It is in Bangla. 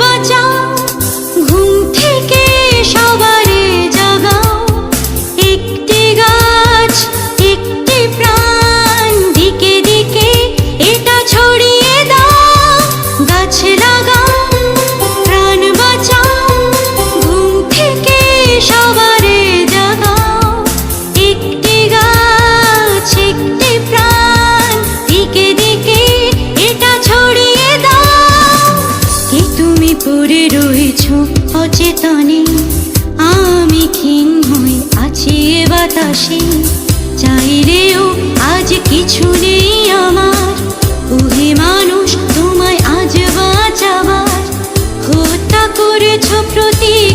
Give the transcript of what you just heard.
我叫 কিছু অচেতনে আমি ক্ষীণ হয়ে আছি বাতাসে। চাইলেও আজ কিছু নেই আমার। ওহে মানুষ, তোমায় আজ বাঁচাবার। হত্যা করেছ প্রতি